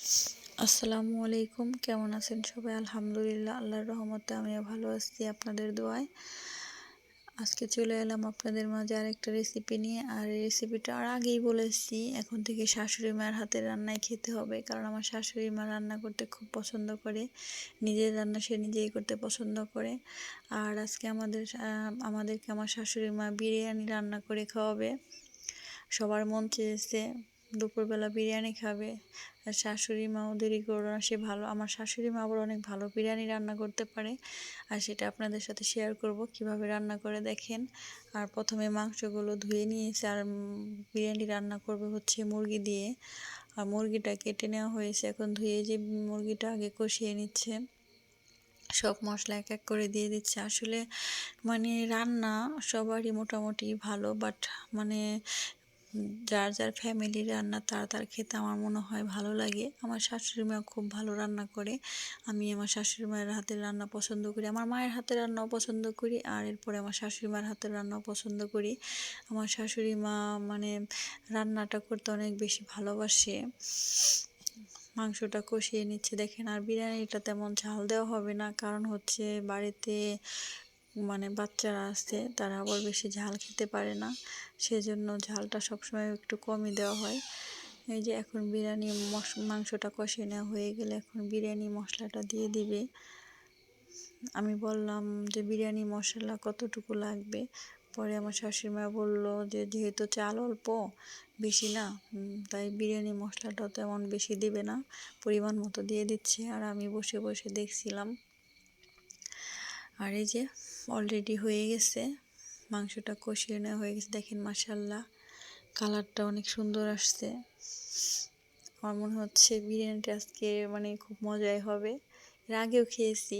আসসালামু আলাইকুম। কেমন আছেন সবাই? আলহামদুলিল্লাহ, আল্লাহর রহমতে আমিও ভালো আছি আপনাদের দোয়ায়। আজকে চলে এলাম আপনাদের মাঝে আরেকটা রেসিপি নিয়ে। আর এই রেসিপিটা আর আগেই বলেছি, এখন থেকে শাশুড়ি মায়ের হাতের রান্নাই খেতে হবে। কারণ আমার শাশুড়ি মা রান্না করতে খুব পছন্দ করে। নিজের রান্না সে নিজেই করতে পছন্দ করে। আর আজকে আমাদের আমাদেরকে আমার শাশুড়ি মা বিরিয়ানি রান্না করে খাওয়াবে। সবার মন চেয়েছে। দুপুরবেলা বিরিয়ানি খাবে। আর শাশুড়ি মাও দেরি করো সে ভালো, আমার শাশুড়ি মা আবার অনেক ভালো বিরিয়ানি রান্না করতে পারে। আর সেটা আপনাদের সাথে শেয়ার করব, কীভাবে রান্না করে দেখেন। আর প্রথমে মাংসগুলো ধুয়ে নিয়েছে, আর বিরিয়ানি রান্না করবে হচ্ছে মুরগি দিয়ে। আর মুরগিটা কেটে নেওয়া হয়েছে, এখন ধুয়ে যে মুরগিটা আগে কষিয়ে নিচ্ছে। সব মশলা এক এক করে দিয়ে দিচ্ছে। আসলে মানে রান্না সবারই মোটামুটি ভালো বাট মানে যার যার ফ্যামিলির রান্না তার তার খেতে আমার মনে হয় ভালো লাগে। আমার শাশুড়ি মা খুব ভালো রান্না করে। আমি আমার শাশুড়ি মায়ের হাতের রান্না পছন্দ করি। আমার মায়ের হাতের রান্নাও পছন্দ করি আর এরপরে আমার শাশুড়ি মায়ের হাতের রান্নাও পছন্দ করি। আমার শাশুড়ি মা মানে রান্নাটা করতে অনেক বেশি ভালোবাসে। মাংসটা কষিয়ে নিচ্ছে। দেখেন আর বিরিয়ানিটা তেমন ঝাল দেওয়া হবে না। কারণ হচ্ছে বাড়িতে মানে বাচ্চারা আছে, তারা আবার বেশি ঝাল খেতে পারে না। সেজন্য ঝালটা সবসময় একটু কমই দেওয়া হয়। এই যে এখন বিরিয়ানি মাংসটা কষে নেওয়া হয়ে গেলে এখন বিরিয়ানি মশলাটা দিয়ে দিবে। আমি বললাম যে বিরিয়ানি মশলা কতটুকু লাগবে? পরে আমার শাশুড়িমা বলল যে যেহেতু চাল অল্প, বেশি না তাই বিরিয়ানি মশলাটা তেমন বেশি দিবে না। পরিমাণ মতো দিয়ে দিচ্ছে। আর আমি বসে বসে দেখছিলাম আর এই যে অলরেডি হয়ে গেছে, মাংসটা কষিয়ে নেওয়া হয়ে গেছে। দেখেন মাসাল্লাহ কালারটা অনেক সুন্দর আসছে। আমার মনে হচ্ছে বিরিয়ানিটা আজকে মানে খুব মজাই হবে। এর আগেও খেয়েছি,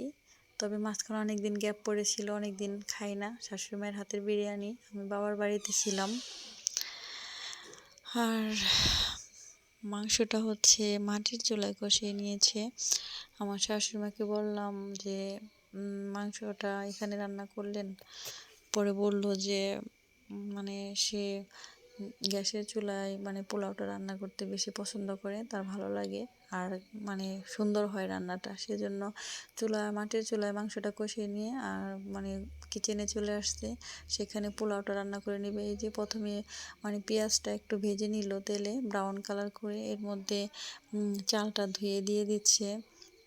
তবে মাঝখানে অনেক দিন গ্যাপ পড়েছিল অনেক দিন খাই না। শাশুড়ি মায়ের হাতের বিরিয়ানি, আমি বাবার বাড়িতে ছিলাম। আর মাংসটা হচ্ছে মাটির চুলায় কষিয়ে নিয়েছে। আমার শাশুড়িমাকে বললাম যে মাংসটা এখানে রান্না করলেন। পরে বলল যে মানে সে গ্যাসের চুলায় মানে পোলাওটা রান্না করতে বেশি পছন্দ করে, তার ভালো লাগে। আর মানে সুন্দর হয় রান্নাটা, সেজন্য চুলা, মাটির চুলায় মাংসটা কষিয়ে নিয়ে আর মানে কিচেনে চলে আসছে। সেখানে পোলাওটা রান্না করে নেবে। এই যে প্রথমে মানে পেঁয়াজটা একটু ভেজে নিল তেলে ব্রাউন কালার করে, এর মধ্যে চালটা ধুয়ে দিয়ে দিচ্ছে।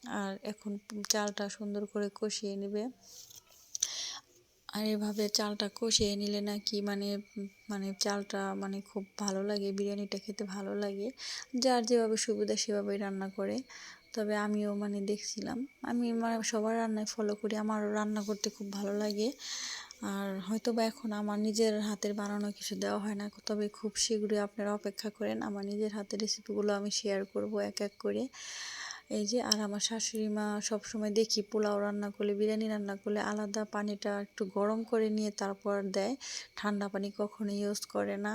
আর এখন চালটা সুন্দর করে কষিয়ে নেবে। আর এভাবে চালটা কষিয়ে নিলে নাকি মানে মানে চালটা মানে খুব ভালো লাগে, বিরিয়ানিটা খেতে ভালো লাগে। যার যেভাবে সুবিধা সেভাবেই রান্না করে। তবে আমিও মানে দেখছিলাম, আমি মানে সবার রান্নায় ফলো করি, আমারও রান্না করতে খুব ভালো লাগে। আর হয়তো বা এখন আমার নিজের হাতের বানানো কিছু দেওয়া হয় না, তবে খুব শীঘ্রই আপনারা অপেক্ষা করেন, আমার নিজের হাতের রেসিপিগুলো আমি শেয়ার করব এক এক করে। এই যে, আর আমার শাশুড়ি মা সবসময় দেখি পোলাও রান্না করলে, বিরিয়ানি রান্না করলে আলাদা পানিটা একটু গরম করে নিয়ে তারপর দেয়। ঠান্ডা পানি কখনো ইউজ করে না।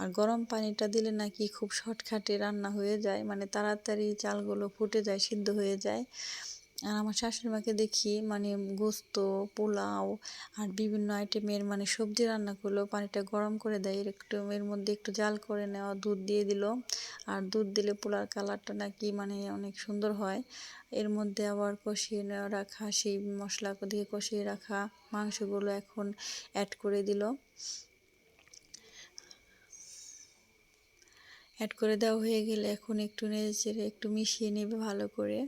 আর গরম পানিটা দিলে নাকি খুব শর্টকাটে রান্না হয়ে যায় মানে তাড়াতাড়ি চালগুলো ফুটে যায়, সিদ্ধ হয়ে যায়। আর আমার শাশুড়ি মাকে দেখি মানে গোস্ত, পোলাও আর বিভিন্ন আইটেমের মানে সবজি রান্না করলেও পানিটা গরম করে দেয়, এর একটু এর মধ্যে একটু জাল করে নেওয়া, দুধ দিয়ে দিল। আর দুধ দিলে পোলার কালারটা নাকি মানে অনেক সুন্দর হয়। এর মধ্যে আবার কষিয়ে নেওয়া রাখা, সেই মশলা দিয়ে কষিয়ে রাখা মাংসগুলো এখন অ্যাড করে দিল। অ্যাড করে দেওয়া হয়ে গেলে এখন একটু নেড়ে চেড়ে একটু মিশিয়ে নেবে ভালো করে।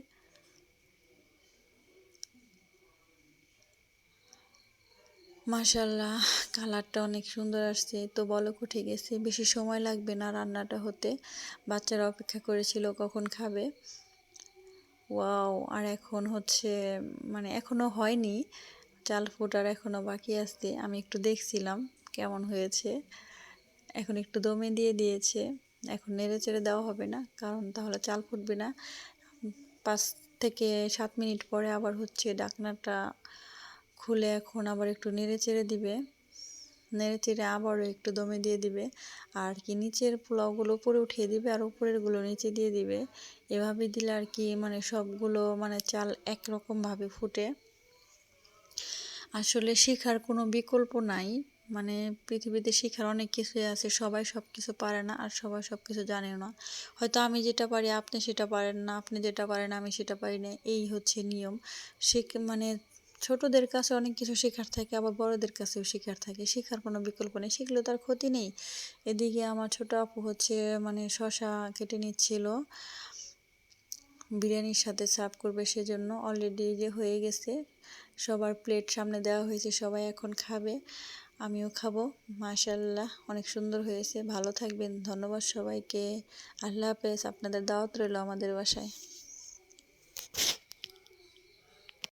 মাশাল্লাহ কালারটা অনেক সুন্দর আসছে। তো বলক উঠে গেছে, বেশি সময় লাগবে না রান্নাটা হতে। বাচ্চারা অপেক্ষা করেছিল কখন খাবে। ওয়াও, আর এখন হচ্ছে মানে এখনও হয়নি। চাল ফোটার এখনও বাকি আসতে আমি একটু দেখছিলাম কেমন হয়েছে। এখন একটু দমে দিয়ে দিয়েছে, এখন নেড়ে চেড়ে দেওয়া হবে না, কারণ তাহলে চাল ফুটবে না। পাঁচ থেকে সাত মিনিট পরে আবার হচ্ছে ডাকনাটা খুলে এখন আবার একটু নেড়ে চেড়ে দিবে। নেড়ে চেড়ে আবারও একটু দমে দিয়ে দিবে। আর কি নিচের পোলাওগুলো উপরে উঠিয়ে দিবে আর উপরেরগুলো নিচে দিয়ে দিবে। এভাবে দিলে আর কি মানে সবগুলো মানে চাল একরকমভাবে ফুটে। আসলে শেখার কোনো বিকল্প নাই। মানে পৃথিবীতে শেখার অনেক কিছুই আছে, সবাই সব কিছু পারে না আর সবাই সব কিছু জানেও না। হয়তো আমি যেটা পারি, আপনি সেটা পারেন না, আপনি যেটা পারেন, আমি সেটা পারি না, এই হচ্ছে নিয়ম। সে মানে ছোটদের কাছে অনেক কিছু শেখার থাকে, আবার বড়দের কাছেও শেখার থাকে। শেখার কোনো বিকল্প নেই শিখলেও তার ক্ষতি নেই। এদিকে আমার ছোট আপু হচ্ছে মানে শশা কেটে নিচ্ছিল। বিরিয়ানির সাথে সার্ভ করবে সেজন্য অলরেডি যে হয়ে গেছে, সবার প্লেট সামনে দেওয়া হয়েছে, সবাই এখন খাবে, আমিও খাব। মাশাল্লাহ অনেক সুন্দর হয়েছে, ভালো থাকবেন, ধন্যবাদ সবাইকে। আল্লাহ হাফেজ, আপনাদের দাওয়াত রইল আমাদের বাসায়।